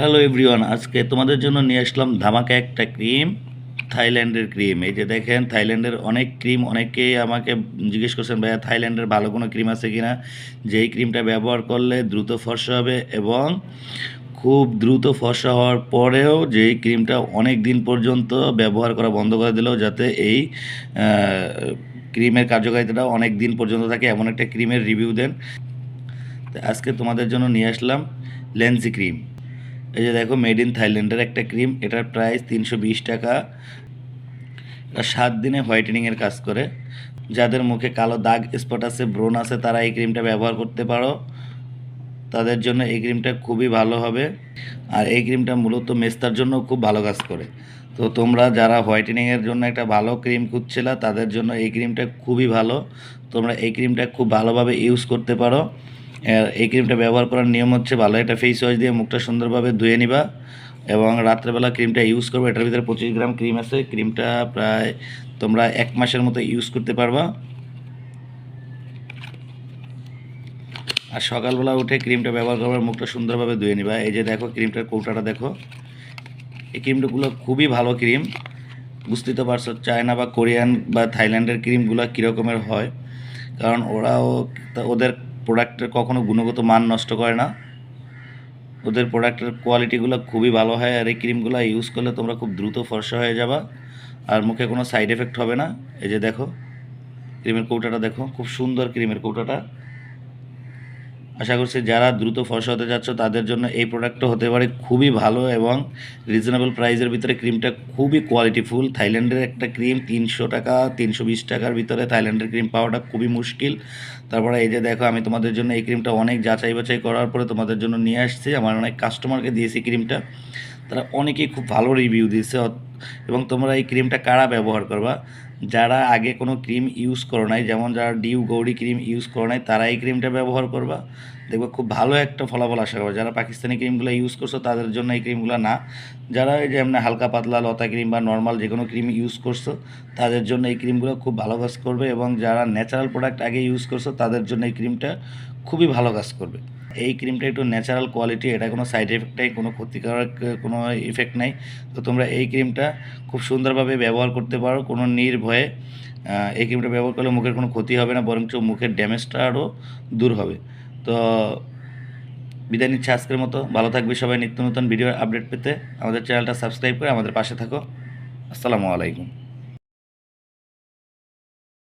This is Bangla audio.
হ্যালো এভরিওয়ান আজকে তোমাদের জন্য নিয়ে আসলাম ধামাকা একটা ক্রিম থাইল্যান্ডের ক্রিম এই যে দেখেন থাইল্যান্ডের অনেক ক্রিম অনেকেই আমাকে জিজ্ঞেস করছেন, ভাইয়া থাইল্যান্ডের ভালো কোনো ক্রিম আছে কিনা? যেই ক্রিমটা ব্যবহার করলে দ্রুত ফর্সা হবে এবং খুব দ্রুত ফর্সা হওয়ার পরেও যেই ক্রিমটা অনেক দিন পর্যন্ত ব্যবহার করা বন্ধ করে দিলেও যাতে এই ক্রিমের কার্যকারিতাটা অনেক দিন পর্যন্ত থাকে, এমন একটা ক্রিমের রিভিউ দেন। আজকে তোমাদের জন্য নিয়ে আসলাম লেন্সি ক্রিম এই যে দেখো মেড ইন থাইল্যান্ডের একটা ক্রিম এটার প্রাইস তিনশো বিশ টাকা। এটা সাত দিনে হোয়াইটেনিংয়ের কাজ করে। যাদের মুখে কালো দাগ স্পট আছে, ব্রণ আছে, তারা এই ক্রিমটা ব্যবহার করতে পারো। তাদের জন্য এই ক্রিমটা খুবই ভালো হবে। আর এই ক্রিমটা মূলত মেস্তার জন্য খুব ভালো কাজ করে। তো তোমরা যারা হোয়াইটেনিংয়ের জন্য একটা ভালো ক্রিম খুঁজছিলা, তাদের জন্য এই ক্রিমটা খুবই ভালো। তোমরা এই ক্রিমটা খুব ভালোভাবে ইউজ করতে পারো। এই ক্রিমটা ব্যবহার করার নিয়ম হচ্ছে ভালো একটা ফেস ওয়াশ দিয়ে মুখটা সুন্দরভাবে ধুয়ে নিবা এবং রাত্রেবেলা ক্রিমটা ইউজ করবে। এটার ভিতরে পঁচিশ গ্রাম ক্রিম আছে। ক্রিমটা প্রায় তোমরা এক মাসের মতো ইউজ করতে পারবা। আর সকালবেলা উঠে ক্রিমটা ব্যবহার করবার মুখটা সুন্দরভাবে ধুয়ে নিবা। এই যে দেখো ক্রিমটার কৌটাটা দেখো। এই ক্রিমটাগুলো খুবই ভালো ক্রিম। বুঝতেই তো পারছ, চায়না বা কোরিয়ান বা থাইল্যান্ডের ক্রিমগুলো কীরকমের হয়। কারণ ওরাও ওদের প্রোডাক্টের কখনো গুণগত মান নষ্ট করে না। ওদের প্রোডাক্টের কোয়ালিটিগুলো খুবই ভালো হয় আর এই ক্রিমগুলো ইউজ করলে তোমরা খুব দ্রুত ফর্সা হয়ে যাবা আর মুখে কোনো সাইড এফেক্ট হবে না। এই যে দেখো ক্রিমের কৌটাটা দেখো, খুব সুন্দর ক্রিমের কৌটাটা। আশা করছি যারা দ্রুত ফর্সা হতে যাচ্ছ, তাদের জন্য এই প্রোডাক্টটা হতে পারে খুবই ভালো এবং রিজনেবল প্রাইসের ভিতরে ক্রিমটা খুবই কোয়ালিটিফুল থাইল্যান্ডের একটা ক্রিম তিনশো টাকা, তিনশো বিশ টাকার ভিতরে থাইল্যান্ডের ক্রিম পাওয়াটা খুবই মুশকিল। তারপরে এই যে দেখো, আমি তোমাদের জন্য এই ক্রিমটা অনেক যাচাই বাছাই করার পরে তোমাদের জন্য নিয়ে আসছি। আমার অনেক কাস্টমারকে দিয়েছি ক্রিমটা তারা অনেকেই খুব ভালো রিভিউ দিয়েছে। এবং তোমরা এই ক্রিমটা কারা ব্যবহার করবা? যারা আগে কোনো ক্রিম ইউজ করো নাই, যেমন যারা ডিউ গৌরি ক্রিম ইউজ করো নাই, তারা এই ক্রিমটা ব্যবহার করবা। দেখবে খুব ভালো একটা ফলাফল আশা করবে। যারা পাকিস্তানি ক্রিমগুলো ইউজ করছ, তাদের জন্য এই ক্রিমগুলো না। যারা এই যে এমনি হালকা পাতলা লতা ক্রিম বা নর্মাল যে কোনো ক্রিম ইউজ করছ, তাদের জন্য এই ক্রিমগুলো খুব ভালো কাজ করবে। এবং যারা ন্যাচারাল প্রোডাক্ট আগে ইউজ করছ, তাদের জন্য এই ক্রিমটা খুবই ভালো কাজ করবে। এই ক্রিমটা একটু ন্যাচারাল কোয়ালিটি এটা কোনো সাইড এফেক্ট নেই, কোনো ক্ষতিকারক কোনো ইফেক্ট নেই। তো তোমরা এই ক্রিমটা খুব সুন্দরভাবে ব্যবহার করতে পারো, কোনো নির্ভয়ে এই ক্রিমটা ব্যবহার করলে মুখের কোনো ক্ষতি হবে না, বরঞ্চ মুখের ড্যামেজটা আরও দূর হবে। তো বিদায় নিচ্ছে আজকের মতো। ভালো থাকবে সবাই নিত্য নতুন ভিডিও আপডেট পেতে। আমাদের চ্যানেলটা সাবস্ক্রাইব করে আমাদের পাশে থাকো। আসসালামু আলাইকুম।